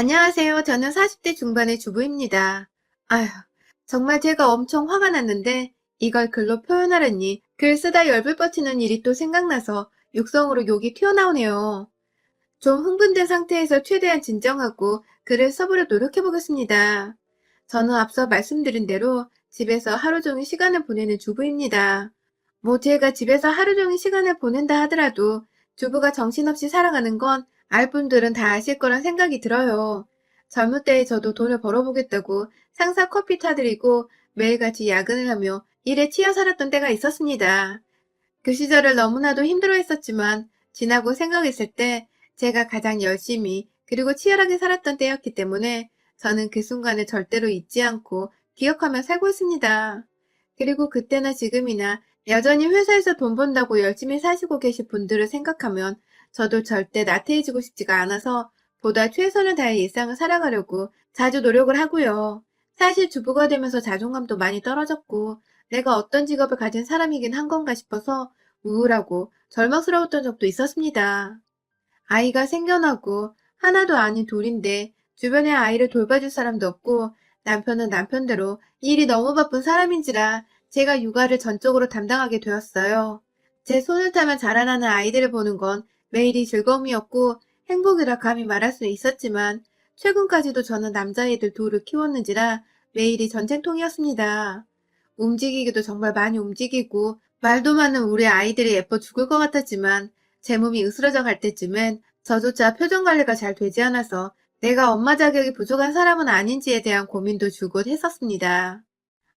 안녕하세요. 저는 40대 중반의 주부입니다. 아휴, 정말 제가 엄청 화가 났는데 이걸 글로 표현하려니 글 쓰다 열불 뻗치는 일이 또 생각나서 육성으로 욕이 튀어나오네요. 좀 흥분된 상태에서 최대한 진정하고 글을 써보려 노력해보겠습니다. 저는 앞서 말씀드린 대로 집에서 하루 종일 시간을 보내는 주부입니다. 뭐 제가 집에서 하루 종일 시간을 보낸다 하더라도 주부가 정신없이 살아가는 건 알 분들은 다 아실 거란 생각이 들어요. 젊을 때에 저도 돈을 벌어보겠다고 상사 커피 타드리고 매일같이 야근을 하며 일에 치여 살았던 때가 있었습니다. 그 시절을 너무나도 힘들어 했었지만 지나고 생각했을 때 제가 가장 열심히 그리고 치열하게 살았던 때였기 때문에 저는 그 순간을 절대로 잊지 않고 기억하며 살고 있습니다. 그리고 그때나 지금이나 여전히 회사에서 돈 번다고 열심히 사시고 계신 분들을 생각하면 저도 절대 나태해지고 싶지가 않아서 보다 최선을 다해 일상을 살아가려고 자주 노력을 하고요. 사실 주부가 되면서 자존감도 많이 떨어졌고 내가 어떤 직업을 가진 사람이긴 한 건가 싶어서 우울하고 절망스러웠던 적도 있었습니다. 아이가 생겨나고 하나도 아닌 둘인데 주변에 아이를 돌봐줄 사람도 없고 남편은 남편대로 일이 너무 바쁜 사람인지라 제가 육아를 전적으로 담당하게 되었어요. 제 손을 타면 자라나는 아이들을 보는 건 매일이 즐거움이었고 행복이라 감히 말할 수 있었지만 최근까지도 저는 남자애들 둘을 키웠는지라 매일이 전쟁통이었습니다. 움직이기도 정말 많이 움직이고 말도 많은 우리 아이들이 예뻐 죽을 것 같았지만 제 몸이 으스러져 갈 때쯤엔 저조차 표정 관리가 잘 되지 않아서 내가 엄마 자격이 부족한 사람은 아닌지에 대한 고민도 줄곧 했었습니다.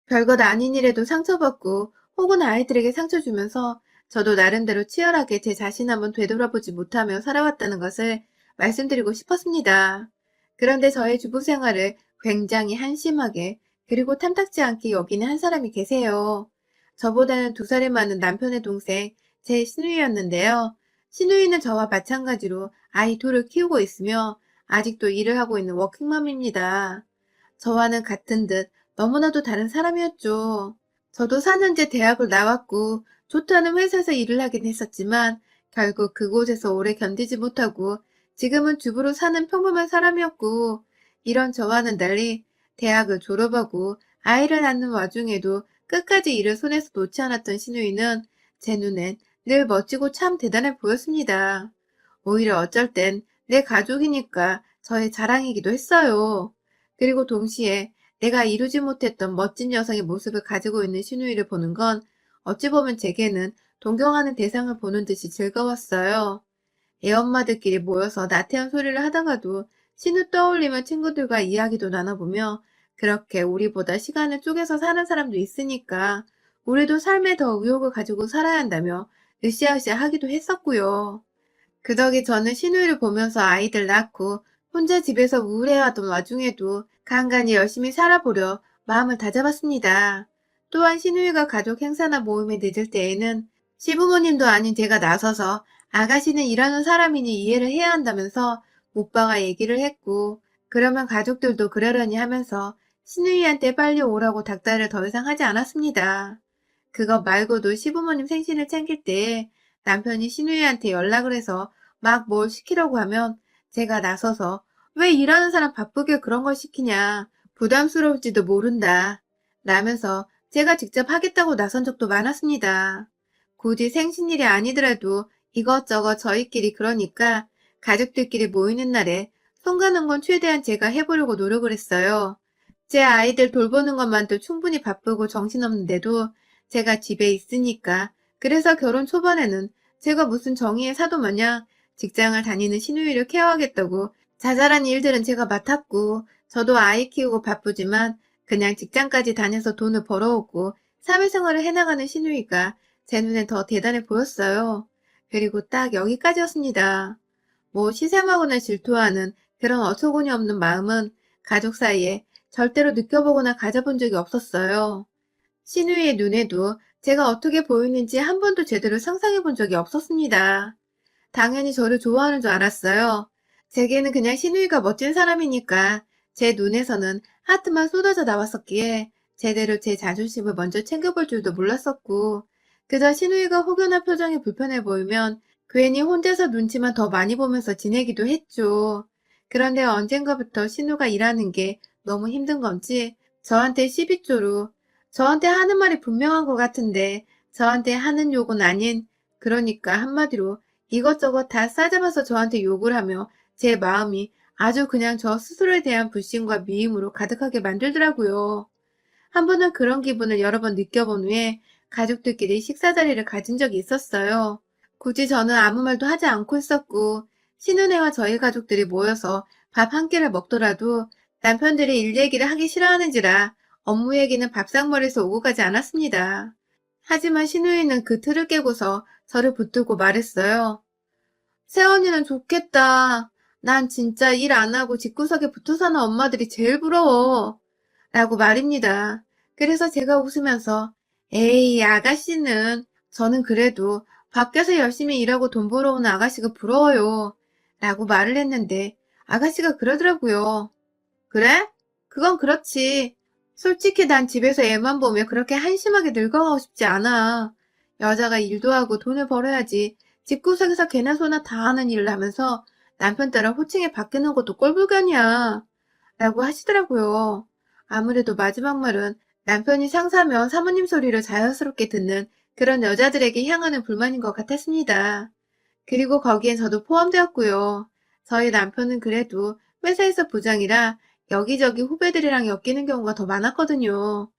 별것 아닌 일에도 상처받고 혹은 아이들에게 상처 주면서 저도 나름대로 치열하게 제 자신 한번 되돌아보지 못하며 살아왔다는 것을 말씀드리고 싶었습니다. 그런데 저의 주부 생활을 굉장히 한심하게 그리고 탐탁지 않게 여기는 한 사람이 계세요. 저보다는 두 살이 많은 남편의 동생 제 시누이였는데요. 시누이는 저와 마찬가지로 아이 둘을 키우고 있으며 아직도 일을 하고 있는 워킹맘입니다. 저와는 같은 듯 너무나도 다른 사람이었죠. 저도 4년제 대학을 나왔고 좋다는 회사에서 일을 하긴 했었지만 결국 그곳에서 오래 견디지 못하고 지금은 주부로 사는 평범한 사람이었고 이런 저와는 달리 대학을 졸업하고 아이를 낳는 와중에도 끝까지 일을 손에서 놓지 않았던 시누이는 제 눈엔 늘 멋지고 참 대단해 보였습니다. 오히려 어쩔 땐 내 가족이니까 저의 자랑이기도 했어요. 그리고 동시에 내가 이루지 못했던 멋진 여성의 모습을 가지고 있는 시누이를 보는 건 어찌 보면 제게는 동경하는 대상을 보는 듯이 즐거웠어요. 애엄마들끼리 모여서 나태한 소리를 하다가도 신우 떠올리며 친구들과 이야기도 나눠보며 그렇게 우리보다 시간을 쪼개서 사는 사람도 있으니까 우리도 삶에 더 의욕을 가지고 살아야 한다며 으쌰으쌰 하기도 했었고요. 그 덕에 저는 신우이를 보면서 아이들 낳고 혼자 집에서 우울해하던 와중에도 간간히 열심히 살아보려 마음을 다잡았습니다. 또한 신우이가 가족 행사나 모임에 늦을 때에는 시부모님도 아닌 제가 나서서 아가씨는 일하는 사람이니 이해를 해야 한다면서 오빠가 얘기를 했고 그러면 가족들도 그러려니 하면서 신우이한테 빨리 오라고 닥달을 더 이상 하지 않았습니다. 그것 말고도 시부모님 생신을 챙길 때 남편이 신우이한테 연락을 해서 막 뭘 시키려고 하면 제가 나서서 왜 일하는 사람 바쁘게 그런 걸 시키냐 부담스러울지도 모른다 라면서 제가 직접 하겠다고 나선 적도 많았습니다. 굳이 생신일이 아니더라도 이것저것 저희끼리 그러니까 가족들끼리 모이는 날에 손 가는 건 최대한 제가 해보려고 노력을 했어요. 제 아이들 돌보는 것만도 충분히 바쁘고 정신없는데도 제가 집에 있으니까 그래서 결혼 초반에는 제가 무슨 정의의 사도 마냥 직장을 다니는 시누이를 케어하겠다고 자잘한 일들은 제가 맡았고 저도 아이 키우고 바쁘지만 그냥 직장까지 다녀서 돈을 벌어오고 사회생활을 해나가는 시누이가 제 눈엔 더 대단해 보였어요. 그리고 딱 여기까지였습니다. 뭐 시샘하거나 질투하는 그런 어처구니 없는 마음은 가족 사이에 절대로 느껴보거나 가져본 적이 없었어요. 신우이의 눈에도 제가 어떻게 보이는지 한 번도 제대로 상상해 본 적이 없었습니다. 당연히 저를 좋아하는 줄 알았어요. 제게는 그냥 신우이가 멋진 사람이니까 제 눈에서는 하트만 쏟아져 나왔었기에 제대로 제 자존심을 먼저 챙겨볼 줄도 몰랐었고 그저 신우이가 혹여나 표정이 불편해 보이면 괜히 혼자서 눈치만 더 많이 보면서 지내기도 했죠. 그런데 언젠가부터 신우가 일하는 게 너무 힘든 건지 저한테 시비조로 저한테 하는 말이 분명한 것 같은데 저한테 하는 욕은 아닌 그러니까 한마디로 이것저것 다 싸잡아서 저한테 욕을 하며 제 마음이 아주 그냥 저 스스로에 대한 불신과 미움으로 가득하게 만들더라고요. 한 번은 그런 기분을 여러 번 느껴본 후에 가족들끼리 식사 자리를 가진 적이 있었어요. 굳이 저는 아무 말도 하지 않고 있었고 신은혜와 저희 가족들이 모여서 밥 한 끼를 먹더라도 남편들이 일 얘기를 하기 싫어하는지라 업무 얘기는 밥상머리에서 오고 가지 않았습니다. 하지만 신우이는 그 틀을 깨고서 저를 붙들고 말했어요. 새언니는 좋겠다. 난 진짜 일 안 하고 집구석에 붙어 사는 엄마들이 제일 부러워. 라고 말입니다. 그래서 제가 웃으면서 에이 아가씨는 저는 그래도 밖에서 열심히 일하고 돈 벌어오는 아가씨가 부러워요. 라고 말을 했는데 아가씨가 그러더라고요. 그래? 그건 그렇지. 솔직히 난 집에서 애만 보며 그렇게 한심하게 늙어가고 싶지 않아. 여자가 일도 하고 돈을 벌어야지 집구석에서 개나 소나 다 하는 일을 하면서 남편 따라 호칭에 바뀌는 것도 꼴불견이야. 라고 하시더라고요. 아무래도 마지막 말은 남편이 상사면 사모님 소리를 자연스럽게 듣는 그런 여자들에게 향하는 불만인 것 같았습니다. 그리고 거기엔 저도 포함되었고요. 저희 남편은 그래도 회사에서 부장이라 여기저기 후배들이랑 엮이는 경우가 더 많았거든요.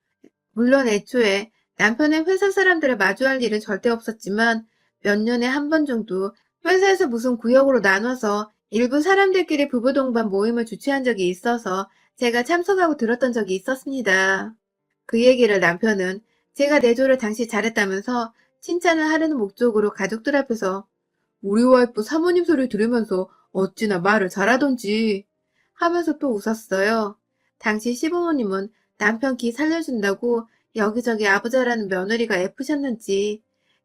물론 애초에 남편의 회사 사람들을 마주할 일은 절대 없었지만 몇 년에 한 번 정도 회사에서 무슨 구역으로 나눠서 일부 사람들끼리 부부 동반 모임을 주최한 적이 있어서 제가 참석하고 들었던 적이 있었습니다. 그 얘기를 남편은 제가 내조를 당시 잘했다면서 칭찬을 하려는 목적으로 가족들 앞에서 우리 와이프 사모님 소리 들으면서 어찌나 말을 잘하던지 하면서 또 웃었어요. 당시 시부모님은 남편 기 살려준다고 여기저기 아부자라는 며느리가 애프셨는지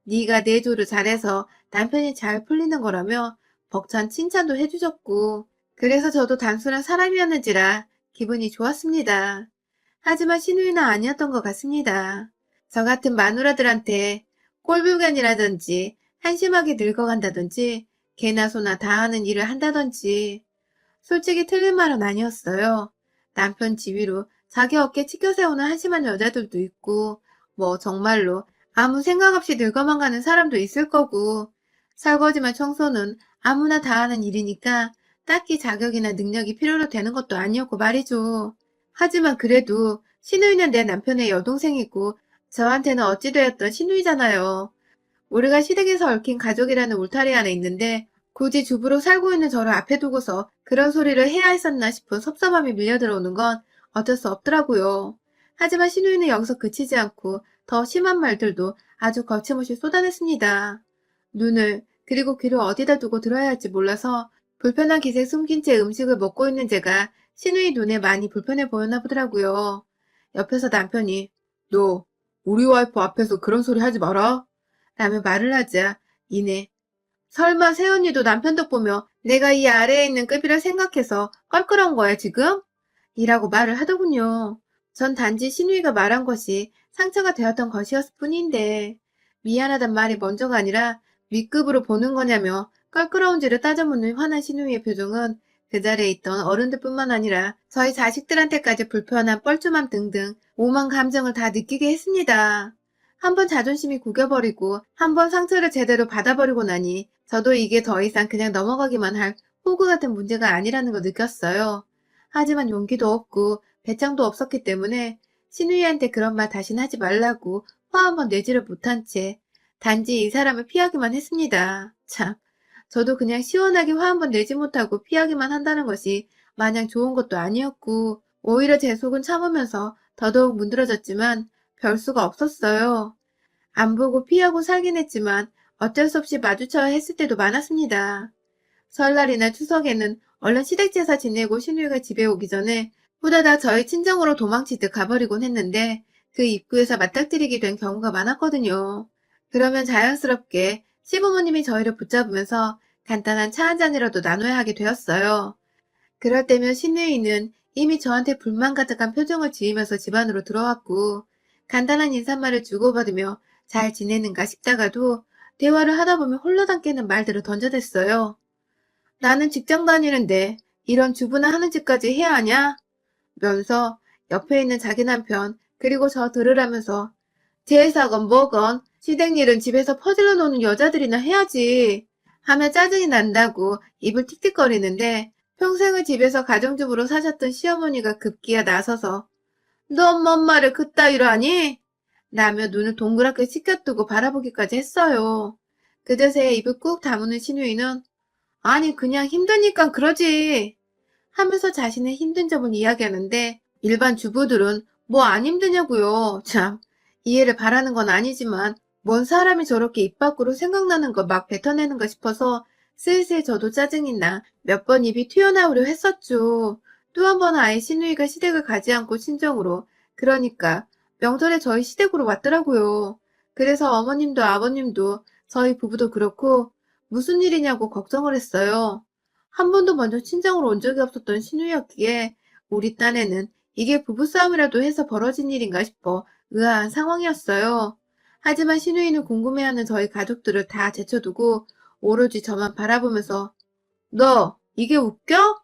네가 내 조를 잘해서 남편이 잘 풀리는 거라며 벅찬 칭찬도 해주셨고 그래서 저도 단순한 사람이었는지라 기분이 좋았습니다. 하지만 신우이는 아니었던 것 같습니다. 저 같은 마누라들한테 꼴불견이라든지 한심하게 늙어간다든지 개나 소나 다 하는 일을 한다든지 솔직히 틀린 말은 아니었어요. 남편 지위로 자기 어깨 치켜 세우는 한심한 여자들도 있고 뭐 정말로 아무 생각 없이 늙어만 가는 사람도 있을 거고 설거지만 청소는 아무나 다 하는 일이니까 딱히 자격이나 능력이 필요로 되는 것도 아니었고 말이죠. 하지만 그래도 신우이는 내 남편의 여동생이고 저한테는 어찌되었던 신우이잖아요. 우리가 시댁에서 얽힌 가족이라는 울타리 안에 있는데 굳이 주부로 살고 있는 저를 앞에 두고서 그런 소리를 해야 했었나 싶은 섭섭함이 밀려들어오는 건 어쩔 수 없더라고요. 하지만 신우이는 여기서 그치지 않고 더 심한 말들도 아주 거침없이 쏟아냈습니다. 눈을 그리고 귀를 어디다 두고 들어야 할지 몰라서 불편한 기세 숨긴 채 음식을 먹고 있는 제가 신우이 눈에 많이 불편해 보였나 보더라고요. 옆에서 남편이 너 우리 와이프 앞에서 그런 소리 하지 마라 라며 말을 하자 이내 설마 새언니도 남편 덕 보며 내가 이 아래에 있는 급이를 생각해서 껄끄러운 거야 지금? 이라고 말을 하더군요. 전 단지 신우이가 말한 것이 상처가 되었던 것이었을 뿐인데 미안하단 말이 먼저가 아니라 윗급으로 보는 거냐며 껄끄러운지를 따져묻는 화난 신우이의 표정은 그 자리에 있던 어른들뿐만 아니라 저희 자식들한테까지 불편한 뻘쭘함 등등 오만 감정을 다 느끼게 했습니다. 한번 자존심이 구겨버리고 한 번 상처를 제대로 받아버리고 나니 저도 이게 더 이상 그냥 넘어가기만 할 호구 같은 문제가 아니라는 걸 느꼈어요. 하지만 용기도 없고 배짱도 없었기 때문에 신우이한테 그런 말 다신 하지 말라고 화 한번 내지를 못한 채 단지 이 사람을 피하기만 했습니다. 참, 저도 그냥 시원하게 화 한번 내지 못하고 피하기만 한다는 것이 마냥 좋은 것도 아니었고 오히려 제 속은 참으면서 더더욱 문드러졌지만 별 수가 없었어요. 안 보고 피하고 살긴 했지만 어쩔 수 없이 마주쳐야 했을 때도 많았습니다. 설날이나 추석에는 얼른 시댁 제사 지내고 신우이가 집에 오기 전에 후다닥 저희 친정으로 도망치듯 가버리곤 했는데 그 입구에서 맞닥뜨리게 된 경우가 많았거든요. 그러면 자연스럽게 시부모님이 저희를 붙잡으면서 간단한 차 한 잔이라도 나눠야 하게 되었어요. 그럴 때면 신우이는 이미 저한테 불만 가득한 표정을 지으면서 집 안으로 들어왔고 간단한 인사말을 주고받으며 잘 지내는가 싶다가도 대화를 하다 보면 홀라당 깨는 말들을 던져댔어요. 나는 직장 다니는데 이런 주부나 하는 짓까지 해야 하냐? 면서 옆에 있는 자기 남편 그리고 저 들으라면서 제사건 뭐건 시댁 일은 집에서 퍼질러 노는 여자들이나 해야지 하며 짜증이 난다고 입을 틱틱거리는데 평생을 집에서 가정주부로 사셨던 시어머니가 급기야 나서서 너뭔 말을 그따위로 하니? 라며 눈을 동그랗게 치켜뜨고 바라보기까지 했어요. 그제서야 입을 꾹 다무는 신우이는 아니 그냥 힘드니까 그러지 하면서 자신의 힘든 점을 이야기하는데 일반 주부들은 뭐 안 힘드냐고요. 참 이해를 바라는 건 아니지만 뭔 사람이 저렇게 입 밖으로 생각나는 거 막 뱉어내는가 싶어서 슬슬 저도 짜증이 나 몇 번 입이 튀어나오려 했었죠. 또 한 번은 아예 신우이가 시댁을 가지 않고 친정으로 그러니까 명절에 저희 시댁으로 왔더라고요. 그래서 어머님도 아버님도 저희 부부도 그렇고 무슨 일이냐고 걱정을 했어요. 한 번도 먼저 친정으로 온 적이 없었던 신우였기에 우리 딴에는 이게 부부싸움이라도 해서 벌어진 일인가 싶어 의아한 상황이었어요. 하지만 신우이는 궁금해하는 저희 가족들을 다 제쳐두고 오로지 저만 바라보면서 너 이게 웃겨?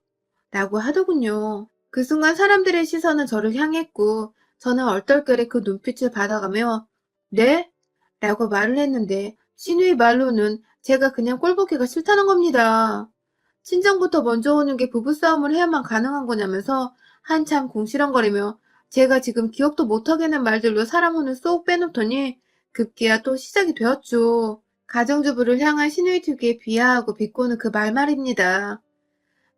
라고 하더군요. 그 순간 사람들의 시선은 저를 향했고 저는 얼떨결에 그 눈빛을 받아가며 네? 라고 말을 했는데 신우이 말로는 제가 그냥 꼴보기가 싫다는 겁니다. 친정부터 먼저 오는 게 부부싸움을 해야만 가능한 거냐면서 한참 궁시렁거리며 제가 지금 기억도 못하겠는 말들로 사람 혼을 쏙 빼놓더니 급기야 또 시작이 되었죠. 가정주부를 향한 신우이 특유의 비하하고 비꼬는 그 말 말입니다.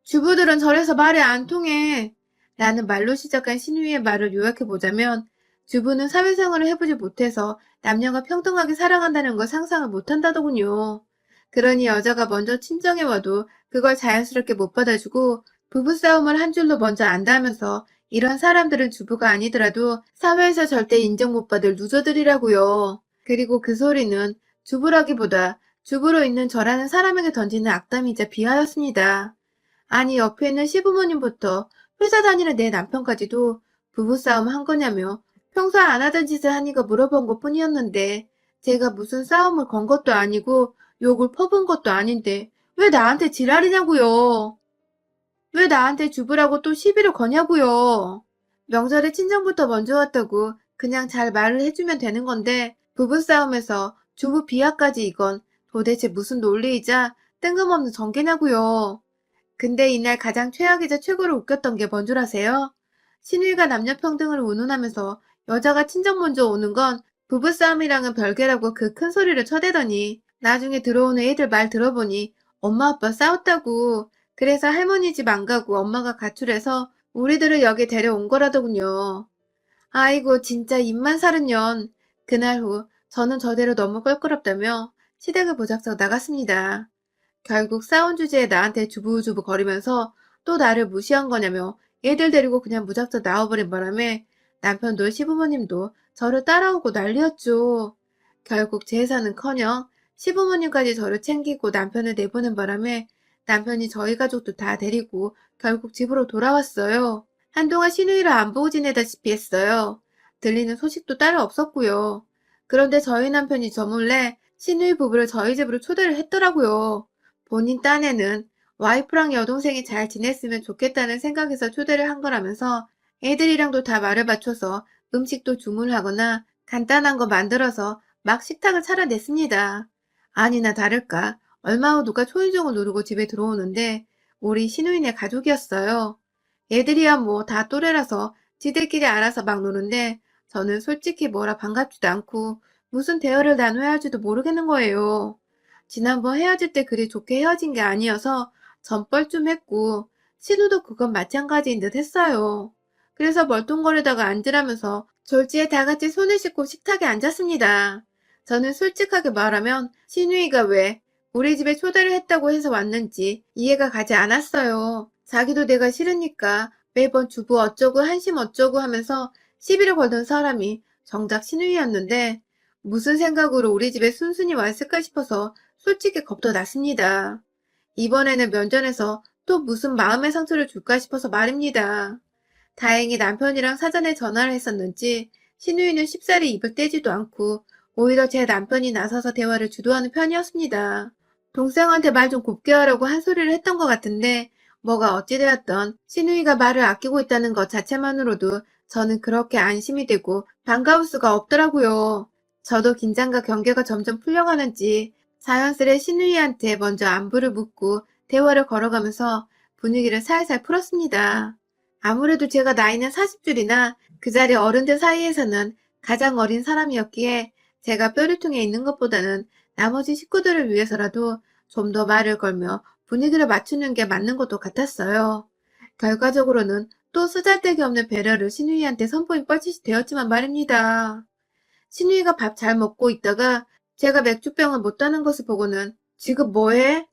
주부들은 저래서 말이 안 통해. 라는 말로 시작한 신우이의 말을 요약해보자면 주부는 사회생활을 해보지 못해서 남녀가 평등하게 살아간다는 걸 상상을 못한다더군요. 그러니 여자가 먼저 친정에 와도 그걸 자연스럽게 못 받아주고 부부싸움을 한 줄로 먼저 안다면서 이런 사람들은 주부가 아니더라도 사회에서 절대 인정 못 받을 루저들이라고요. 그리고 그 소리는 주부라기보다 주부로 있는 저라는 사람에게 던지는 악담이자 비하였습니다. 아니 옆에 있는 시부모님부터 회사 다니는 내 남편까지도 부부싸움 한 거냐며 평소 안 하던 짓을 하니까 물어본 것 뿐이었는데 제가 무슨 싸움을 건 것도 아니고 욕을 퍼본 것도 아닌데 왜 나한테 지랄이냐고요. 왜 나한테 주부라고 또 시비를 거냐고요. 명절에 친정부터 먼저 왔다고 그냥 잘 말을 해주면 되는 건데 부부싸움에서 주부 비하까지 이건 도대체 무슨 논리이자 뜬금없는 전개냐고요. 근데 이날 가장 최악이자 최고로 웃겼던 게 뭔 줄 아세요? 신우이가 남녀 평등을 운운하면서 여자가 친정 먼저 오는 건 부부싸움이랑은 별개라고 그 큰 소리를 쳐대더니 나중에 들어오는 애들 말 들어보니 엄마 아빠 싸웠다고 그래서 할머니 집 안 가고 엄마가 가출해서 우리들을 여기 데려온 거라더군요. 아이고 진짜 입만 사른 년. 그날 후 저는 저대로 너무 껄끄럽다며 시댁을 보작서 나갔습니다. 결국 싸운 주제에 나한테 주부주부 거리면서 또 나를 무시한 거냐며 애들 데리고 그냥 무작정 나와버린 바람에 남편도 시부모님도 저를 따라오고 난리였죠. 결국 제사는커녕 시부모님까지 저를 챙기고 남편을 내보낸 바람에 남편이 저희 가족도 다 데리고 결국 집으로 돌아왔어요. 한동안 신우이를 안 보고 지내다시피 했어요. 들리는 소식도 따로 없었고요. 그런데 저희 남편이 저 몰래 신우이 부부를 저희 집으로 초대를 했더라고요. 본인 딴에는 와이프랑 여동생이 잘 지냈으면 좋겠다는 생각에서 초대를 한 거라면서 애들이랑도 다 말을 맞춰서 음식도 주문하거나 간단한 거 만들어서 막 식탁을 차려냈습니다. 아니나 다를까 얼마 후 누가 초인종을 누르고 집에 들어오는데 우리 신우이네 가족이었어요. 애들이야 뭐 다 또래라서 지들끼리 알아서 막 노는데 저는 솔직히 뭐라 반갑지도 않고 무슨 대화를 나눠야 할지도 모르겠는 거예요. 지난번 헤어질 때 그리 좋게 헤어진 게 아니어서 전뻘쭘했고 신우도 그건 마찬가지인 듯 했어요. 그래서 멀뚱거리다가 앉으라면서 졸지에 다 같이 손을 씻고 식탁에 앉았습니다. 저는 솔직하게 말하면 신우이가 왜 우리 집에 초대를 했다고 해서 왔는지 이해가 가지 않았어요. 자기도 내가 싫으니까 매번 주부 어쩌고 한심 어쩌고 하면서 시비를 걸던 사람이 정작 신우이였는데 무슨 생각으로 우리 집에 순순히 왔을까 싶어서 솔직히 겁도 났습니다. 이번에는 면전에서 또 무슨 마음의 상처를 줄까 싶어서 말입니다. 다행히 남편이랑 사전에 전화를 했었는지 신우이는 쉽사리 입을 떼지도 않고 오히려 제 남편이 나서서 대화를 주도하는 편이었습니다. 동생한테 말 좀 곱게 하라고 한 소리를 했던 것 같은데 뭐가 어찌되었던 신우이가 말을 아끼고 있다는 것 자체만으로도 저는 그렇게 안심이 되고 반가울 수가 없더라고요. 저도 긴장과 경계가 점점 풀려가는지 자연스레 신우이한테 먼저 안부를 묻고 대화를 걸어가면서 분위기를 살살 풀었습니다. 아무래도 제가 나이는 40줄이나 그 자리 어른들 사이에서는 가장 어린 사람이었기에 제가 뼈리통에 있는 것보다는 나머지 식구들을 위해서라도 좀 더 말을 걸며 분위기를 맞추는 게 맞는 것도 같았어요. 결과적으로는 또 쓰잘데기 없는 배려를 신우이한테 선보인 뻘짓이 되었지만 말입니다. 신우이가 밥 잘 먹고 있다가 제가 맥주병을 못 따는 것을 보고는 지금 뭐해?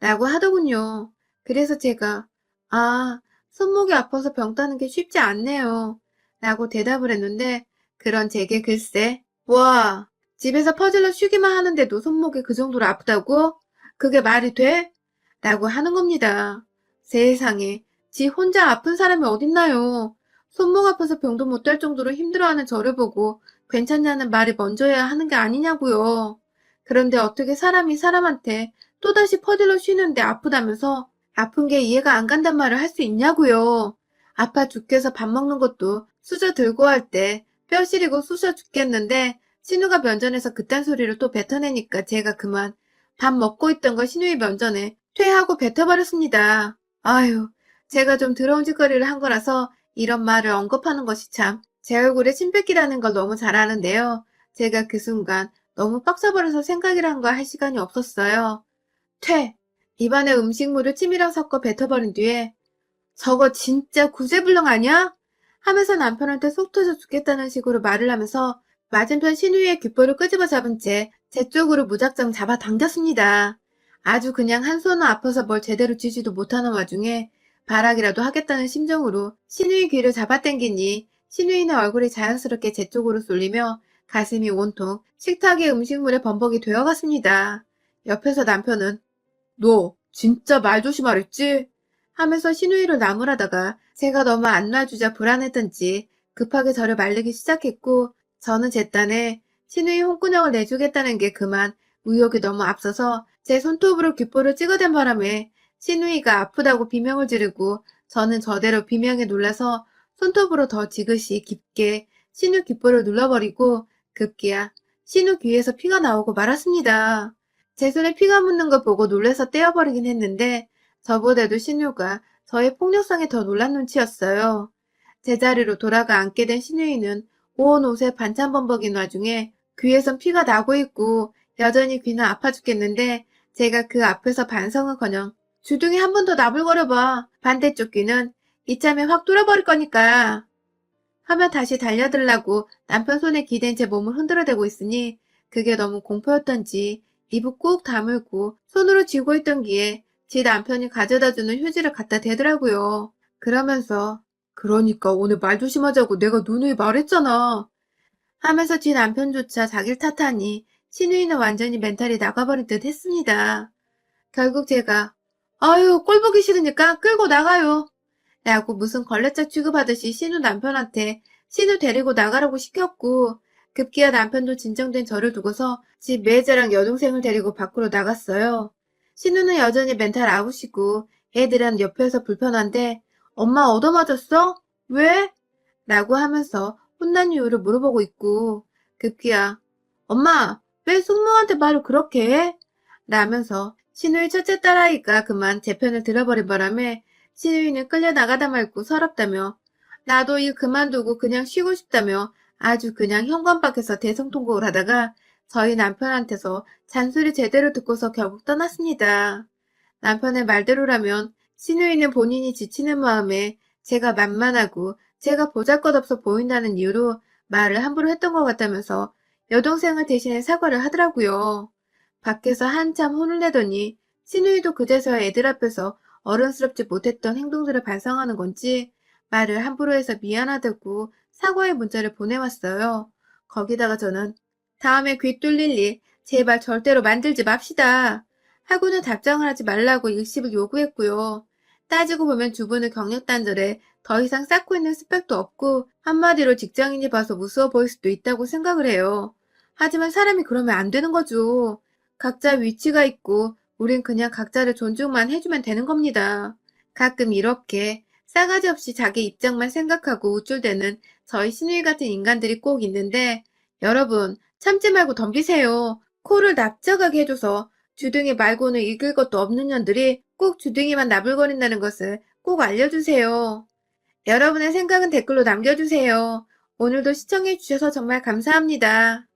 라고 하더군요. 그래서 제가 아, 손목이 아파서 병 따는 게 쉽지 않네요. 라고 대답을 했는데 그런 제게 글쎄 와, 집에서 퍼즐로 쉬기만 하는데도 손목이 그 정도로 아프다고? 그게 말이 돼? 라고 하는 겁니다. 세상에, 지 혼자 아픈 사람이 어딨나요? 손목 아파서 병도 못될 정도로 힘들어하는 저를 보고 괜찮냐는 말이 먼저야 하는 게 아니냐고요. 그런데 어떻게 사람이 사람한테 또다시 퍼즐로 쉬는데 아프다면서 아픈 게 이해가 안 간단 말을 할 수 있냐고요. 아파 죽겠어 밥 먹는 것도 수저 들고 할 때 뼈 시리고 쑤셔 죽겠는데 신우가 면전에서 그딴 소리를 또 뱉어내니까 제가 그만 밥 먹고 있던 거 신우이 면전에 퇴하고 뱉어버렸습니다. 아유, 제가 좀 더러운 짓거리를 한 거라서 이런 말을 언급하는 것이 참 제 얼굴에 침 뱉기라는 걸 너무 잘 아는데요. 제가 그 순간 너무 빡쳐버려서 생각이란 걸 할 시간이 없었어요. 퇴! 입안에 음식물을 침이랑 섞어 뱉어버린 뒤에 저거 진짜 구제불능 아니야? 하면서 남편한테 속 터져 죽겠다는 식으로 말을 하면서 맞은편 신우이의 귓볼을 끄집어 잡은 채 제 쪽으로 무작정 잡아 당겼습니다. 아주 그냥 한 손은 아파서 뭘 제대로 쥐지도 못하는 와중에 발악이라도 하겠다는 심정으로 신우이 귀를 잡아당기니 신우이는 얼굴이 자연스럽게 제 쪽으로 쏠리며 가슴이 온통 식탁의 음식물에 범벅이 되어갔습니다. 옆에서 남편은 너 진짜 말 조심하랬지? 하면서 신우이를 나무라다가 제가 너무 안 놔주자 불안했던지 급하게 저를 말리기 시작했고 저는 제 딴에 신우이 홍군형을 내주겠다는 게 그만 의욕이 너무 앞서서 제 손톱으로 귓볼을 찍어댄 바람에 신우이가 아프다고 비명을 지르고 저는 저대로 비명에 놀라서 손톱으로 더 지그시 깊게 신우 귓볼을 눌러버리고 급기야 신우 귀에서 피가 나오고 말았습니다. 제 손에 피가 묻는 걸 보고 놀라서 떼어버리긴 했는데 저보다도 신우가 저의 폭력성에 더 놀란 눈치였어요. 제자리로 돌아가 앉게 된 신우이는 온 옷에 반찬 범벅인 와중에 귀에선 피가 나고 있고 여전히 귀는 아파 죽겠는데 제가 그 앞에서 반성은커녕 주둥이 한 번 더 나불거려봐. 반대쪽 귀는 이참에 확 뚫어버릴 거니까. 하며 다시 달려들라고 남편 손에 기댄 제 몸을 흔들어대고 있으니 그게 너무 공포였던지 입을 꾹 다물고 손으로 쥐고 있던 기에 지 남편이 가져다주는 휴지를 갖다 대더라고요. 그러면서 그러니까 오늘 말 조심하자고 내가 누누이 말했잖아. 하면서 지 남편조차 자기를 탓하니 신우이는 완전히 멘탈이 나가버린 듯 했습니다. 결국 제가 아유 꼴 보기 싫으니까 끌고 나가요. 라고 무슨 걸레짝 취급하듯이 신우 남편한테 신우 데리고 나가라고 시켰고 급기야 남편도 진정된 저를 두고서 집 매제랑 여동생을 데리고 밖으로 나갔어요. 신우는 여전히 멘탈 아웃이고 애들은 옆에서 불편한데 엄마 얻어맞았어? 왜? 라고 하면서 혼난 이유를 물어보고 있고 급기야 엄마 왜 숙모한테 말을 그렇게 해? 라면서 신우의 첫째 딸아이가 그만 제 편을 들어버린 바람에 신우이는 끌려나가다 말고 서럽다며 나도 일 그만두고 그냥 쉬고 싶다며 아주 그냥 현관 밖에서 대성통곡을 하다가 저희 남편한테서 잔소리 제대로 듣고서 결국 떠났습니다. 남편의 말대로라면 신우이는 본인이 지치는 마음에 제가 만만하고 제가 보잘것없어 보인다는 이유로 말을 함부로 했던 것 같다면서 여동생을 대신해 사과를 하더라고요. 밖에서 한참 혼을 내더니 신우이도 그제서야 애들 앞에서 어른스럽지 못했던 행동들을 반성하는 건지 말을 함부로 해서 미안하다고 사과의 문자를 보내왔어요. 거기다가 저는 다음에 귀 뚫릴 일 제발 절대로 만들지 맙시다. 하고는 답장을 하지 말라고 일십을 요구했고요. 따지고 보면 주부는 경력단절에 더 이상 쌓고 있는 스펙도 없고 한마디로 직장인이 봐서 무서워 보일 수도 있다고 생각을 해요. 하지만 사람이 그러면 안 되는 거죠. 각자 위치가 있고 우린 그냥 각자를 존중만 해주면 되는 겁니다. 가끔 이렇게 싸가지 없이 자기 입장만 생각하고 우쭐대는 저희 신일 같은 인간들이 꼭 있는데 여러분 참지 말고 덤비세요. 코를 납작하게 해줘서 주둥이 말고는 읽을 것도 없는 년들이 꼭 주둥이만 나불거린다는 것을 꼭 알려주세요. 여러분의 생각은 댓글로 남겨주세요. 오늘도 시청해주셔서 정말 감사합니다.